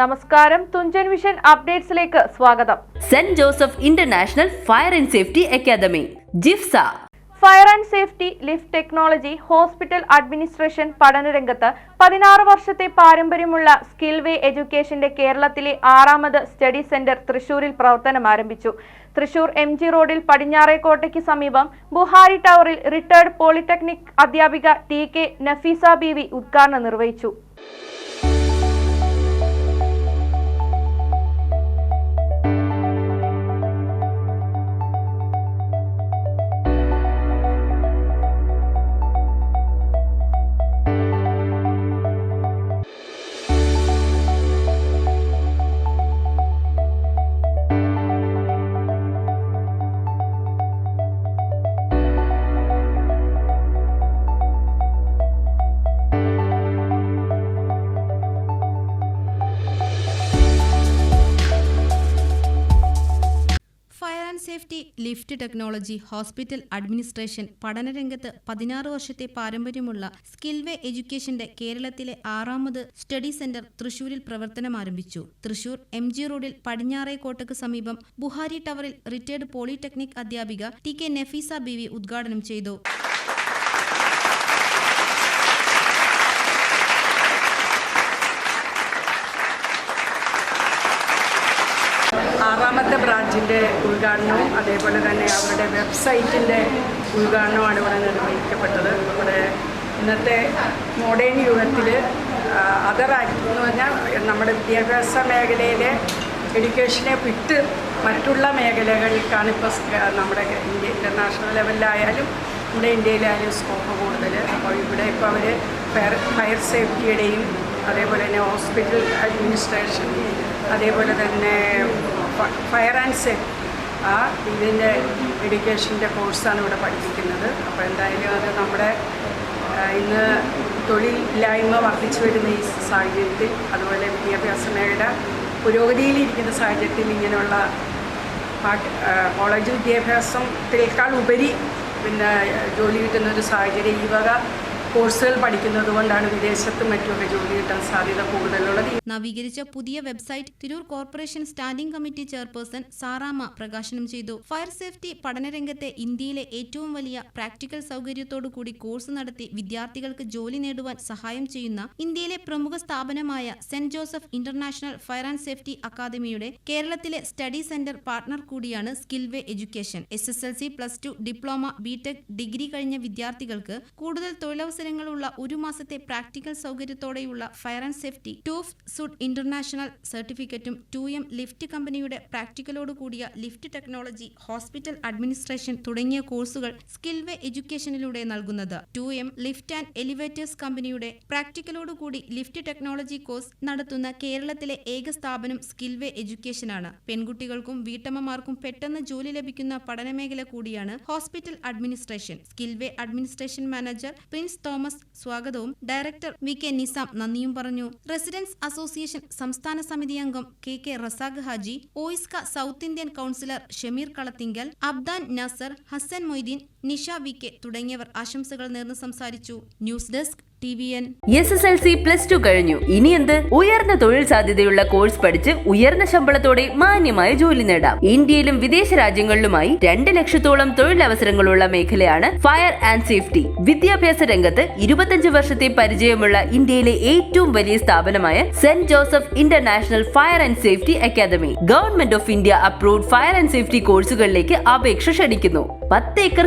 നമസ്കാരം. തുഞ്ചൻ മിഷൻ അപ്ഡേറ്റ്സിലേക്ക് സ്വാഗതം. Saint Joseph International Fire and Safety Academy JIFSA. Fire and safety lift technology hospital administration പഠനരംഗത്ത് പതിനാറ് വർഷത്തെ പാരമ്പര്യമുള്ള സ്കിൽവേ എഡ്യൂക്കേഷന്റെ കേരളത്തിലെ ആറാമത് സ്റ്റഡി സെന്റർ തൃശൂരിൽ പ്രവർത്തനം ആരംഭിച്ചു. തൃശൂർ എം ജി റോഡിൽ പടിഞ്ഞാറേക്കോട്ടയ്ക്ക് സമീപം ബുഹാരി ടവറിൽ റിട്ടയർഡ് പോളിടെക്നിക് അധ്യാപിക T K Nafeesa B V ഉദ്ഘാടനം നിർവഹിച്ചു. Safety lift technology hospital administration പഠനരംഗത്ത് പതിനാറ് വർഷത്തെ പാരമ്പര്യമുള്ള സ്കിൽവേ എഡ്യൂക്കേഷന്റെ കേരളത്തിലെ ആറാമത് സ്റ്റഡി സെന്റർ തൃശൂരിൽ പ്രവർത്തനം ആരംഭിച്ചു. തൃശൂർ എം ജി റോഡിൽ പടിഞ്ഞാറേക്കോട്ടക്ക് സമീപം ബുഹാരി ടവറിൽ റിട്ടയർഡ് പോളിടെക്നിക് അധ്യാപിക T K Nafeesa B V ഉദ്ഘാടനം ചെയ്തു. ബ്രാഞ്ചിന്റെ ഉദ്ഘാടനവും അതേപോലെ തന്നെ അവരുടെ വെബ്സൈറ്റിന്റെ ഉദ്ഘാടനവുമാണ് ഇവിടെ നിർവഹിക്കപ്പെട്ടത്. ഇവിടെ ഇന്നത്തെ മോഡേൺ യുഗത്തിൽ അതർ ആക്ട് എന്ന് പറഞ്ഞാൽ നമ്മുടെ വിദ്യാഭ്യാസ മേഖലയിലെ എഡ്യൂക്കേഷനെ വിട്ട് മറ്റുള്ള മേഖലകൾക്കാണ് ഇപ്പോൾ നമ്മുടെ ഇന്ത്യ ഇന്റർനാഷണൽ ലെവലിലായാലും നമ്മുടെ ഇന്ത്യയിലായാലും സ്കോപ്പ് കൂടുതൽ അപ്പോൾ ഇവിടെ ഇപ്പോൾ അവർ ഫയർ ഫയർ സേഫ്റ്റിയുടെയും അതേപോലെ തന്നെ ഹോസ്പിറ്റൽ അഡ്മിനിസ്ട്രേഷൻ അതേപോലെ തന്നെ ഫയർ ആൻഡ് സേഫ്റ്റി ആ ഇതിന്റെ എഡ്യൂക്കേഷന്റെ കോഴ്സാണ് ഇവിടെ പഠിപ്പിക്കുന്നത്. അപ്പോൾ എന്തായാലും അത് നമ്മുടെ ഇന്ന് തൊഴിലില്ലായ്മ വർദ്ധിച്ചു വരുന്ന ഈ സാഹചര്യത്തിൽ അതുപോലെ വിദ്യാഭ്യാസ മേഖല പുരോഗതിയിലിരിക്കുന്ന സാഹചര്യത്തിൽ ഇങ്ങനെയുള്ള കോളേജ് വിദ്യാഭ്യാസത്തിനേക്കാൾ ഉപരി പിന്നെ ജോലി കിട്ടുന്ന ഒരു സാഹചര്യം ഈ വക കോഴ്സുകൾ പഠിക്കുന്നത് കൊണ്ടാണ് വിദേശത്തും മറ്റുമൊക്കെ ജോലി കിട്ടാൻ സാധ്യത കൂടുതലുള്ളത്. നവീകരിച്ച പുതിയ website Tirur corporation standing committee chairperson Saramma പ്രകാശനം ചെയ്തു. ഫയർ സേഫ്റ്റി പഠനരംഗത്തെ ഇന്ത്യയിലെ ഏറ്റവും വലിയ പ്രാക്ടിക്കൽ സൗകര്യത്തോടു കൂടി കോഴ്സ് നടത്തി വിദ്യാർത്ഥികൾക്ക് ജോലി നേടുവാൻ സഹായം ചെയ്യുന്ന ഇന്ത്യയിലെ പ്രമുഖ സ്ഥാപനമായ Saint Joseph International Fire and Safety അക്കാദമിയുടെ കേരളത്തിലെ സ്റ്റഡി സെന്റർ പാർട്ണർ കൂടിയാണ് Skillway education. S S L C plus two diploma BTech degree കഴിഞ്ഞ വിദ്യാർത്ഥികൾക്ക് കൂടുതൽ തൊഴിലവസരങ്ങളുള്ള ഒരു മാസത്തെ practical സൗകര്യത്തോടെയുള്ള fire and safety TUV SUD international സർട്ടിഫിക്കറ്റും ടു എം ലിഫ്റ്റ് കമ്പനിയുടെ പ്രാക്ടിക്കലോട് കൂടിയ ലിഫ്റ്റ് ടെക്നോളജി ഹോസ്പിറ്റൽ അഡ്മിനിസ്ട്രേഷൻ തുടങ്ങിയ കോഴ്സുകൾ സ്കിൽവേ എഡ്യൂക്കേഷനിലൂടെ നൽകുന്നത്. Two M lift and elevators കമ്പനിയുടെ പ്രാക്ടിക്കലോട് കൂടി ലിഫ്റ്റ് ടെക്നോളജി കോഴ്സ് നടത്തുന്ന കേരളത്തിലെ ഏക സ്ഥാപനം സ്കിൽവേ എഡ്യൂക്കേഷനാണ്. പെൺകുട്ടികൾക്കും വീട്ടമ്മമാർക്കും പെട്ടെന്ന് ജോലി ലഭിക്കുന്ന പഠനമേഖല കൂടിയാണ് hospital administration. Skillway administration manager Prince Thomas സ്വാഗതവും. ഡയറക്ടർ വി കെ നിസാം നന്ദിയും പറഞ്ഞു. റെസിഡൻസ് അസോസിയേഷൻ സംസ്ഥാന സമിതി അംഗം K K Razak Haji OISCA South Indian councillor Shameer Kalathingal Abdan Nasar Hasan Moideen Nisha V K തുടങ്ങിയവർ ആശംസകൾ നേർന്ന് സംസാരിച്ചു. News desk T plus two കഴിഞ്ഞു. ഇനി എന്ത്? ഉയർന്ന തൊഴിൽ സാധ്യതയുള്ള കോഴ്സ് പഠിച്ച് ഉയർന്ന ശമ്പളത്തോടെ മാന്യമായ ജോലി നേടാം. ഇന്ത്യയിലും വിദേശ രാജ്യങ്ങളിലുമായി രണ്ട് ലക്ഷത്തോളം തൊഴിലവസരങ്ങളുള്ള മേഖലയാണ് ഫയർ ആൻഡ് സേഫ്റ്റി വിദ്യാഭ്യാസ രംഗത്ത് ഇരുപത്തഞ്ച് വർഷത്തെ പരിചയമുള്ള ഇന്ത്യയിലെ ഏറ്റവും വലിയ സ്ഥാപനമായ Saint Joseph International Fire and Safety Academy Government of India approved fire and safety കോഴ്സുകളിലേക്ക് അപേക്ഷ ക്ഷണിക്കുന്നു. പത്ത് ഏക്കർ